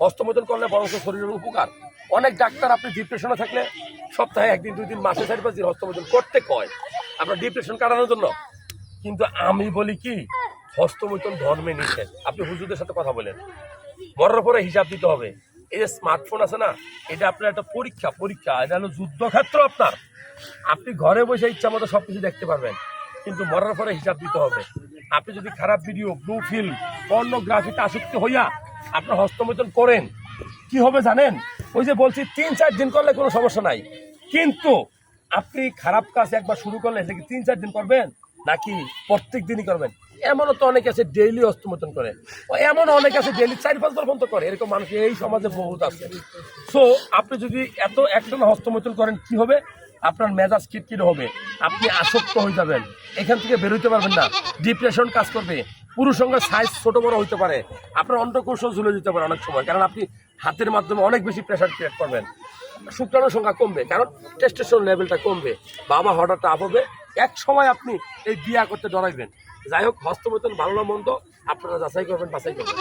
হস্তমোচন করলে বরং শরীরের উপকার। অনেক ডাক্তার আপনি ডিপ্রেশনে থাকলে সপ্তাহে একদিন, দুই দিন মাসে চার পাঁচ দিন হস্তমোচন করতে কয়, আপনার ডিপ্রেশন কাটানোর জন্য। কিন্তু আমি বলি কি হস্তমৈথুন ধর্মে নিষেধ। আপনি হুজুরদের সাথে কথা বলেন। মরার পরে হিসাব দিতে হবে। এই যে স্মার্টফোন আছে না, এটা আপনার একটা পরীক্ষা পরীক্ষা। এটা হলো যুদ্ধক্ষেত্র আপনার। আপনি ঘরে বসে ইচ্ছা মতো সব কিছু দেখতে পারবেন। কিন্তু মরার পরে হিসাব দিতে হবে। আপনি যদি খারাপ ভিডিও ব্লু ফিল্ম পর্নোগ্রাফিতে আসক্তি হইয়া আপনার হস্তমৈথুন করেন। কি হবে জানেন? ওই যে বলছি, তিন, চার দিন করলে কোনো সমস্যা নাই। কিন্তু আপনি খারাপ কাজ একবার শুরু করলে সেটা কি তিন, চার দিন করবেন? নাকি প্রত্যেক দিনই করবেন? এমনও তো অনেক আছে ডেইলি হস্তমতন করে। এমন অনেক আছে ডেইলি চার, পাঁচ বার পর্যন্ত করে। এরকম মানুষ এই সমাজে বহুত আছে। সো আপনি যদি এত একজন হস্তমতন করেন, কি হবে? আপনার মেজাজ কিটকিট হবে। আপনি আসক্ত হয়ে যাবেন। এখান থেকে বেরোতে পারবেন না। ডিপ্রেশন কাজ করবে। পুরুষ সঙ্গে সাইজ ছোট বড় হইতে পারে। আপনার অন্ডকোষ ঝুলে যেতে পারে অনেক সময়, কারণ আপনি হাতের মাধ্যমে অনেক বেশি প্রেশার ক্রিয়েট করবেন। শুক্রাণুর সংখ্যা কমবে, কারণ টেস্টেশন লেভেলটা কমবে। বাবা হঠাৎটা আপ হবে, এক সময় আপনি এই বিয়া করতে ডরাইবেন যাই হোক হস্তমতন ভালো না মন্দ, আপনারা যাচাই করবেন, বাছাই করবেন।